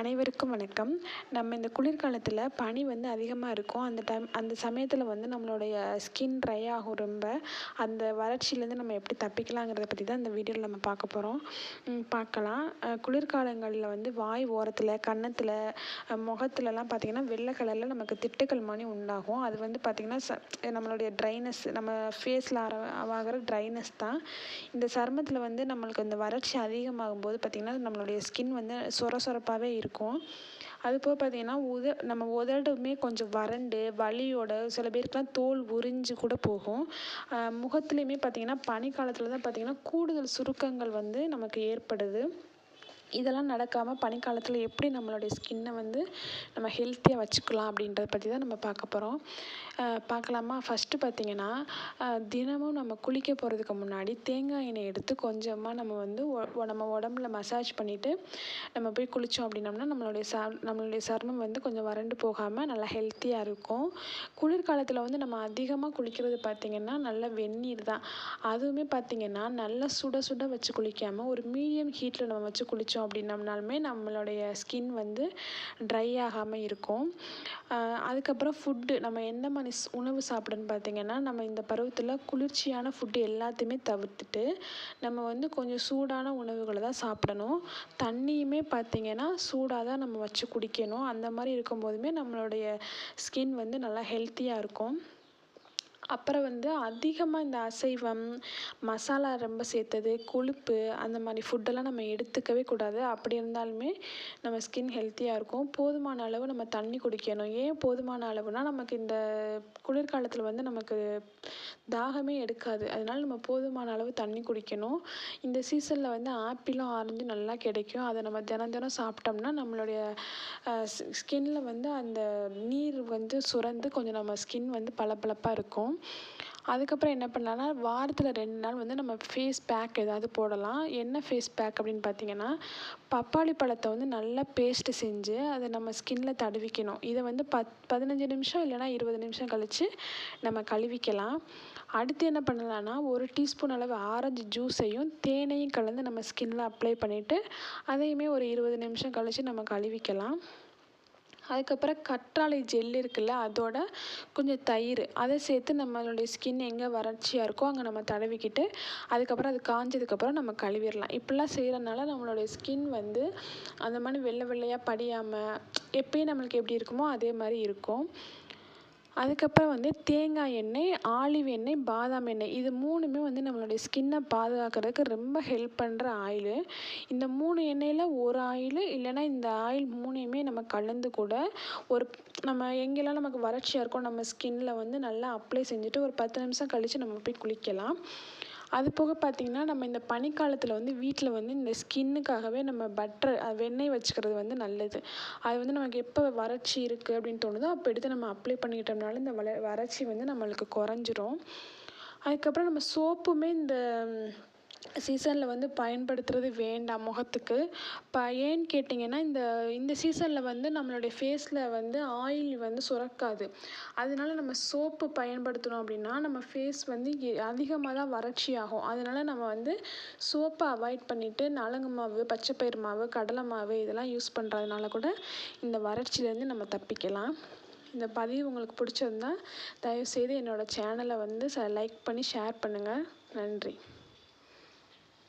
அனைவருக்கும் வணக்கம். நம்ம இந்த குளிர்காலத்தில் பனி வந்து அதிகமாக இருக்கும். அந்த டைம் அந்த சமயத்தில் வந்து நம்மளுடைய ஸ்கின் ட்ரை ஆகும் ரொம்ப. அந்த வறட்சியிலேருந்து நம்ம எப்படி தப்பிக்கலாங்கிறத பற்றி தான் இந்த வீடியோவில் நம்ம பார்க்க போகிறோம் பார்க்கலாம். குளிர்காலங்களில் வந்து வாய் ஓரத்தில் கன்னத்தில் முகத்துலலாம் பார்த்திங்கன்னா வெள்ளை கலரில் நமக்கு திட்டுக்கள் மாதிரி உண்டாகும். அது வந்து பார்த்திங்கன்னா ச நம்மளுடைய ட்ரைனஸ் நம்ம ஃபேஸில் ஆர ஆகிற ட்ரைனஸ் தான். இந்த சருமத்தில் வந்து நம்மளுக்கு இந்த வறட்சி அதிகமாகும் போது பார்த்திங்கன்னா நம்மளுடைய ஸ்கின் வந்து சொர சொரப்பாகவே இருக்கும். அது போக பார்த்தீங்கன்னா உத நம்ம உதடுமே கொஞ்சம் வறண்டு வலியோட சில பேருக்குலாம் தோல் உறிஞ்சு கூட போகும். முகத்துலேயுமே பார்த்தீங்கன்னா பனிக்காலத்தில் தான் பார்த்தீங்கன்னா கூடுதல் சுருக்கங்கள் வந்து நமக்கு ஏற்படுது. இதெல்லாம் நடக்காமல் பனிக்காலத்தில் எப்படி நம்மளுடைய ஸ்கின்னை வந்து நம்ம ஹெல்த்தியாக வச்சுக்கலாம் அப்படின்றத பற்றி தான் நம்ம பார்க்க போகிறோம் பார்க்கலாமா? ஃபஸ்ட்டு பார்த்திங்கன்னா தினமும் நம்ம குளிக்க போகிறதுக்கு முன்னாடி தேங்காய் எண்ணெய் எடுத்து கொஞ்சமாக நம்ம வந்து நம்ம உடம்புல மசாஜ் பண்ணிவிட்டு நம்ம போய் குளித்தோம் அப்படின்னம்னா நம்மளுடைய ச நம்மளுடைய சர்மம் வந்து கொஞ்சம் வறண்டு போகாமல் நல்லா ஹெல்த்தியாக இருக்கும். குளிர்காலத்தில் வந்து நம்ம அதிகமாக குளிக்கிறது பார்த்திங்கன்னா நல்ல வெந்நீர் தான். அதுவுமே பார்த்திங்கன்னா நல்லா சுட சுட வச்சு குளிக்காமல் ஒரு மீடியம் ஹீட்டில் நம்ம வச்சு குளித்தோம் குளித்தோம் அப்படின்னம்னாலுமே நம்மளுடைய ஸ்கின் வந்து ட்ரை ஆகாமல் இருக்கும். அதுக்கப்புறம் ஃபுட்டு நம்ம எந்த மாதிரி உணவு சாப்பிடணும்னு பார்த்திங்கன்னா நம்ம இந்த பருவத்தில் குளிர்ச்சியான ஃபுட்டு எல்லாத்தையுமே தவிர்த்துட்டு நம்ம வந்து கொஞ்சம் சூடான உணவுகளை தான் சாப்பிடணும். தண்ணியுமே பார்த்திங்கன்னா சூடாக தான் நம்ம வச்சு குடிக்கணும். அந்த மாதிரி இருக்கும்போதுமே நம்மளுடைய ஸ்கின் வந்து நல்லா ஹெல்த்தியாக இருக்கும். அப்புறம் வந்து அதிகமாக இந்த அசைவம் மசாலா ரொம்ப சேர்த்தது கொழுப்பு அந்த மாதிரி ஃபுட்டெல்லாம் நம்ம எடுத்துக்கவே கூடாது. அப்படி இருந்தாலுமே நம்ம ஸ்கின் ஹெல்த்தியாக இருக்கும். போதுமான அளவு நம்ம தண்ணி குடிக்கணும். ஏன் போதுமான அளவுனால் நமக்கு இந்த குளிர்காலத்தில் வந்து நமக்கு தாகமே எடுக்காது. அதனால் நம்ம போதுமான அளவு தண்ணி குடிக்கணும். இந்த சீசனில் வந்து ஆப்பிளும் ஆரஞ்சும் நல்லா கிடைக்கும். அதை நம்ம தினம் தினம் சாப்பிட்டோம்னா நம்மளுடைய ஸ்கின்னில் வந்து அந்த நீர் வந்து சுரந்து கொஞ்சம் நம்ம ஸ்கின் வந்து பளபளப்பாக இருக்கும். அதுக்கப்புறம் என்ன பண்ணலான்னா வாரத்தில் ரெண்டு நாள் வந்து நம்ம ஃபேஸ் பேக் ஏதாவது போடலாம். என்ன ஃபேஸ் பேக் அப்படின்னு பார்த்தீங்கன்னா பப்பாளி பழத்தை வந்து நல்லா பேஸ்ட்டு செஞ்சு அதை நம்ம ஸ்கின்ல தடவிக்கணும். இதை வந்து பத் பதினஞ்சு நிமிஷம் இல்லைனா இருபது நிமிஷம் கழித்து நம்ம கழுவிக்கலாம். அடுத்து என்ன பண்ணலான்னா ஒரு டீஸ்பூன் அளவு ஆரஞ்சு ஜூஸையும் தேனையும் கலந்து நம்ம ஸ்கின்ல அப்ளை பண்ணிவிட்டு அதையுமே ஒரு இருபது நிமிஷம் கழித்து நம்ம கழுவிக்கலாம். அதுக்கப்புறம் கற்றாழை ஜெல் இருக்குல்ல அதோட கொஞ்சம் தயிர். அதை சேர்த்து நம்மளுடைய ஸ்கின் எங்கே வறட்சியாக இருக்கோ அங்கே நம்ம தடவிக்கிட்டு அதுக்கப்புறம் அது காஞ்சதுக்கப்புறம் நம்ம கழுவிடலாம். இப்படிலாம் செய்கிறனால நம்மளுடைய ஸ்கின் வந்து அந்த மாதிரி வெள்ளை வெள்ளையாக படியாமல் எப்பயும் நம்மளுக்கு எப்படி இருக்குமோ அதே மாதிரி இருக்கும். அதுக்கப்புறம் வந்து தேங்காய் எண்ணெய் ஆலிவ் எண்ணெய் பாதாம் எண்ணெய். இது மூணுமே வந்து நம்மளுடைய ஸ்கின்னை பாதுகாக்கிறதுக்கு ரொம்ப ஹெல்ப் பண்ணுற ஆயிலு இந்த மூணு எண்ணெயில் ஒரு ஆயில் இல்லைன்னா இந்த ஆயில் மூணையுமே நம்ம கலந்து கூட ஒரு நம்ம எங்கெல்லாம் நமக்கு வறட்சியாக இருக்கோ நம்ம ஸ்கின்னில் வந்து நல்லா அப்ளை செஞ்சுட்டு ஒரு பத்து நிமிஷம் கழித்து நம்ம போய் குளிக்கலாம். அது போக பார்த்திங்கன்னா நம்ம இந்த பனிக்காலத்தில் வந்து வீட்டில் வந்து இந்த ஸ்கின்னுக்காகவே நம்ம பட்டர் வெண்ணெய் வச்சுக்கிறது வந்து நல்லது. அது வந்து நமக்கு எப்போ வறட்சி இருக்குது அப்படின்னு தோணுதோ அப்போ எடுத்து நம்ம அப்ளை பண்ணிக்கிட்டோம்னாலும் இந்த வள வறட்சி வந்து நம்மளுக்கு குறைஞ்சிரும். அதுக்கப்புறம் நம்ம சோப்புமே இந்த சீசனில் வந்து பயன்படுத்துகிறது வேண்டாம் முகத்துக்கு. இப்போ ஏன்னு கேட்டிங்கன்னா இந்த இந்த சீசனில் வந்து நம்மளுடைய ஃபேஸில் வந்து ஆயில் வந்து சுரக்காது. அதனால நம்ம சோப்பு பயன்படுத்தினோம் அப்படின்னா நம்ம ஃபேஸ் வந்து அதிகமாக தான் வறட்சி ஆகும். அதனால நம்ம வந்து சோப்பை அவாய்ட் பண்ணிவிட்டு நலங்கு மாவு பச்சைப்பயிறு மாவு கடலை மாவு இதெல்லாம் யூஸ் பண்ணுறதுனால கூட இந்த வறட்சியிலேருந்து நம்ம தப்பிக்கலாம். இந்த பதிவு உங்களுக்கு பிடிச்சிருந்தா தயவுசெய்து என்னோடய சேனலை வந்து ச லைக் பண்ணி ஷேர் பண்ணுங்கள் நன்றி.